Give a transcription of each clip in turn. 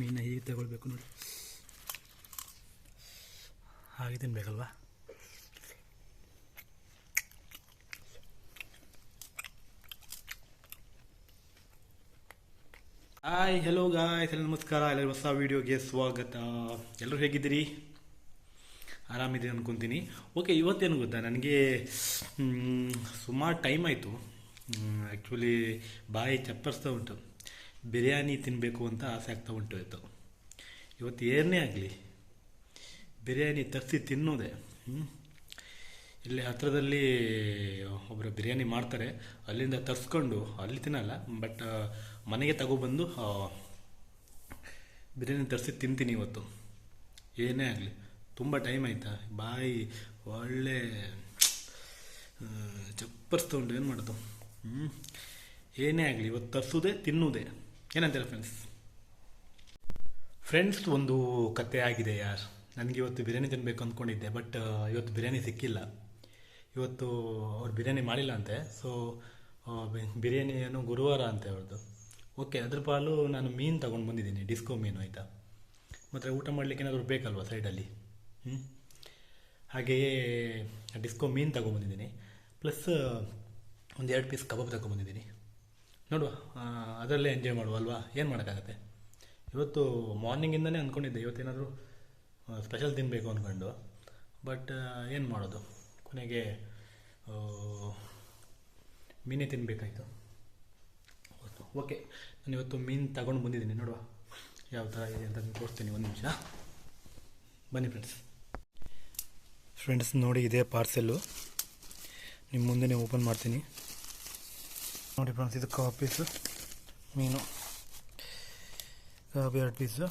ಮೀನ ಹೀಗೆ ತಗೊಳ್ಬೇಕು ನೋಡಿ. ಹಾಗೆ ತಿನ್ಬೇಕಲ್ವಾ ಹಾಯ್ ಹಲೋ ಗಾಯ್ಸ್ ಎಲ್ಲ ನಮಸ್ಕಾರ ಎಲ್ಲರೂ ಹೊಸ ವೀಡಿಯೋಗೆ ಸ್ವಾಗತ. ಎಲ್ಲರೂ ಹೇಗಿದ್ದೀರಿ? ಆರಾಮಿದೆ ಅನ್ಕೊತೀನಿ. ಓಕೆ ಇವತ್ತೇನು ಗೊತ್ತಾ? ನನಗೆ ಸುಮಾರು ಟೈಮ್ ಆಯಿತು. ಆ್ಯಕ್ಚುಲಿ ಬಾಯಿ ಚಪ್ಪರಿಸ್ತಾ ಉಂಟು. ಬಿರಿಯಾನಿ ತಿನ್ನಬೇಕು ಅಂತ ಆಸೆ ಆಗ್ತಾ ಉಂಟು ಇವತ್ತು. ಏನೇ ಆಗಲಿ, ಬಿರಿಯಾನಿ ತರಿಸಿ ತಿನ್ನೋದೆ ಇಲ್ಲಿ ಹತ್ರದಲ್ಲಿ ಒಬ್ಬರು ಬಿರಿಯಾನಿ ಮಾಡ್ತಾರೆ, ಅಲ್ಲಿಂದ ತರಿಸ್ಕೊಂಡು, ಅಲ್ಲಿ ತಿನ್ನಲ್ಲ, ಬಟ್ ಮನೆಗೆ ತಗೊಬಂದು ಬಿರಿಯಾನಿ ತರಿಸಿ ತಿಂತೀನಿ ಇವತ್ತು. ಏನೇ ಆಗಲಿ, ತುಂಬ ಟೈಮ್ ಆಯಿತಾ? ಬಾಯಿ ಒಳ್ಳೆ ಚಪ್ಪರ್ಸ್ತು ಉಂಟು, ಏನು ಮಾಡೋದು? ಹ್ಞೂ ಏನೇ ಆಗಲಿ, ಇವತ್ತು ತರಿಸೋದೇ ತಿನ್ನುವುದೇ ಏನಂತೀರ ಫ್ರೆಂಡ್ಸ್ ಫ್ರೆಂಡ್ಸ್ ಒಂದು ಕತೆ ಆಗಿದೆ ಯಾರ್? ನನಗೆ ಇವತ್ತು ಬಿರಿಯಾನಿ ತಿನ್ನಬೇಕು ಅಂದ್ಕೊಂಡಿದ್ದೆ ಬಟ್ ಇವತ್ತು ಬಿರಿಯಾನಿ ಸಿಕ್ಕಿಲ್ಲ. ಇವತ್ತು ಅವ್ರು ಬಿರಿಯಾನಿ ಮಾಡಿಲ್ಲ ಅಂತೆ ಸೊ ಬಿರಿಯಾನಿ ಏನು ಗುರುವಾರ ಅಂತೆ ಅವ್ರದ್ದು ಓಕೆ ಅದ್ರ ಪಾಲು ನಾನು ಮೀನು ತಗೊಂಡು ಬಂದಿದ್ದೀನಿ ಡಿಸ್ಕೋ ಮೀನು, ಆಯಿತಾ? ಮತ್ತು ಊಟ ಮಾಡಲಿಕ್ಕೆ ಏನಾದರೂ ಬೇಕಲ್ವಾ ಸೈಡಲ್ಲಿ ಹ್ಞೂ ಹಾಗೆಯೇ ಡಿಸ್ಕೋ ಮೀನು ತಗೊಂಬಂದಿದ್ದೀನಿ ಪ್ಲಸ್ ಒಂದು ಎರಡು ಪೀಸ್ ಕಬಾಬ್ ತಗೊಂಬಂದಿದ್ದೀನಿ ನೋಡುವ ಅದರಲ್ಲೇ ಎಂಜಾಯ್ ಮಾಡುವ ಅಲ್ವಾ? ಏನು ಮಾಡೋಕ್ಕಾಗತ್ತೆ? ಇವತ್ತು ಮಾರ್ನಿಂಗಿಂದನೇ ಅಂದ್ಕೊಂಡಿದ್ದೆ ಇವತ್ತೇನಾದರೂ ಸ್ಪೆಷಲ್ ತಿನ್ನಬೇಕು ಅಂದ್ಕೊಂಡು ಬಟ್ ಏನು ಮಾಡೋದು? ಕೊನೆಗೆ ಮೀನೇ ತಿನ್ನಬೇಕಾಯ್ತು ಓಕೆ ನಾನು ಇವತ್ತು ಮೀನು ತಗೊಂಡು ಬಂದಿದ್ದೀನಿ, ನೋಡುವ. ಯಾವ ಥರ ಇದೆ ಅಂತ ನಿಮ್ಗೆ ತೋರಿಸ್ತೀನಿ ಒಂದು ನಿಮಿಷ. ಬನ್ನಿ ಫ್ರೆಂಡ್ಸ್ ಫ್ರೆಂಡ್ಸ್ ನೋಡಿ ಇದೇ ಪಾರ್ಸೆಲ್ಲು ನಿಮ್ಮ ಮುಂದೆನೇ ಓಪನ್ ಮಾಡ್ತೀನಿ. ನೋಡಿ ಫ್ರೆಂಡ್ಸ್, ಇದು ಕಬಾಬ್ ಪೀಸು, ಮೀನು. ಕಾಫಿ ಎರಡು ಪೀಸು,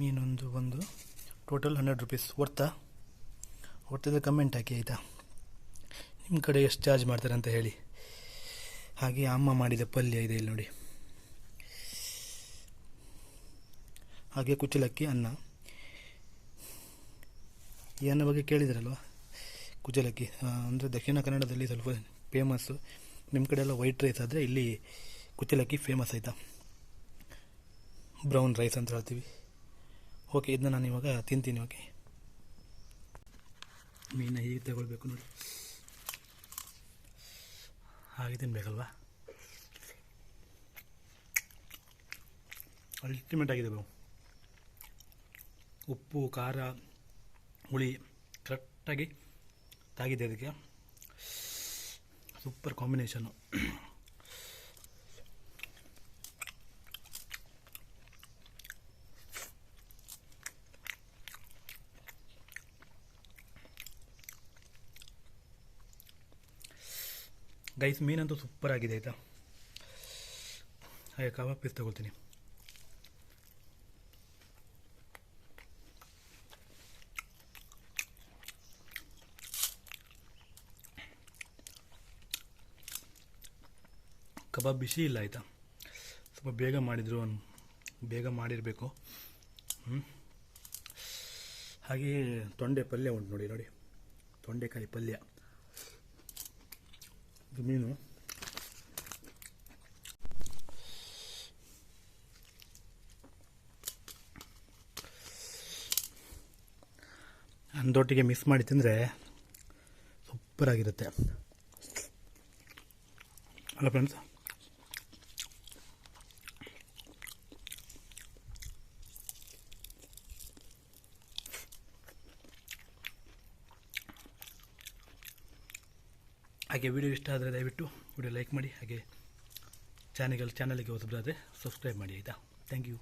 ಮೀನೊಂದು ಒಂದು. ಟೋಟಲ್ ಹಂಡ್ರೆಡ್ ರುಪೀಸ್ ವರ್ತಾ ಹೊರ್ತಿದ್ರೆ ಕಮೆಂಟ್ ಹಾಕಿ, ಆಯಿತಾ? ನಿಮ್ಮ ಕಡೆ ಎಷ್ಟು ಚಾರ್ಜ್ ಮಾಡ್ತಾರೆ ಅಂತ ಹೇಳಿ. ಹಾಗೆ ಅಮ್ಮ ಮಾಡಿದ ಪಲ್ಯ ಇದೆ ಇಲ್ಲಿ ನೋಡಿ. ಹಾಗೆ ಕುಚ್ಚಲಕ್ಕಿ, ಅನ್ನ. ಈ ಅನ್ನ ಬಗ್ಗೆ ಕೇಳಿದ್ರಲ್ವ? ಕುಚ್ಚಲಕ್ಕಿ ಅಂದರೆ ದಕ್ಷಿಣ ಕನ್ನಡದಲ್ಲಿ ಸ್ವಲ್ಪ ಫೇಮಸ್ಸು ನಿಮ್ಮ ಕಡೆ ಎಲ್ಲ ವೈಟ್ ರೈಸ್ ಆದರೆ ಇಲ್ಲಿ ಕುಚ್ಚಲಕ್ಕಿ ಫೇಮಸ್ ಆಯಿತಾ? ಬ್ರೌನ್ ರೈಸ್ ಅಂತ ಹೇಳ್ತೀವಿ. ಓಕೆ ಇದನ್ನ ನಾನು ಇವಾಗ ತಿಂತೀನಿ ಓಕೆ ಮೀನ ಹೀಗೆ ತಗೊಳ್ಬೇಕು ನೋಡಿ. ಹಾಗೆ ತಿನ್ಬೇಕಲ್ವಾ? ಅಲ್ಟಿಮೇಟ್ ಆಗಿದೆ ಬ್ರೌನ್ ಉಪ್ಪು, ಖಾರ, ಹುಳಿ ಕರೆಕ್ಟಾಗಿ ತಾಗಿದೆ ಅದಕ್ಕೆ ಸೂಪರ್ ಕಾಂಬಿನೇಷನು. ಗೈಸ್ ಮೀನಂತೂ ಸೂಪರ್ ಆಗಿದೆ ಆಯಿತಾ? ಹಾಗೆ ಕಬಾಬ್ ಪೀಸ್ ತಗೊಳ್ತೀನಿ. ಕಬಾಬ್ ಬಿಸಿ ಇಲ್ಲ ಆಯಿತಾ? ಸ್ವಲ್ಪ ಬೇಗ ಮಾಡಿದರು ಬೇಗ ಮಾಡಿರಬೇಕು. ಹ್ಞೂ ಹಾಗೆಯೇ ತೊಂಡೆ ಪಲ್ಯ ಉಂಟು ನೋಡಿ ನೋಡಿ. ತೊಂಡೆಕಾಯಿ ಪಲ್ಯ. ಇದು ಮೀನು. ಅಂದೊಟ್ಟಿಗೆ ಮಿಸ್ ಮಾಡಿ ತಿಂದರೆ ಸೂಪರಾಗಿರುತ್ತೆ. ಅಲ್ಲ ಫ್ರೆಂಡ್ಸ್ ಹಾಗೆ ವಿಡಿಯೋ ಇಷ್ಟ ಆದರೆ ದಯವಿಟ್ಟು ವಿಡಿಯೋ ಲೈಕ್ ಮಾಡಿ, ಹಾಗೆ ಚಾನಲ್ ಚಾನಲ್ಗೆ ಹೊಸಬರಾದರೆ ಸಬ್ಸ್ಕ್ರೈಬ್ ಮಾಡಿ, ಆಯಿತಾ? Thank you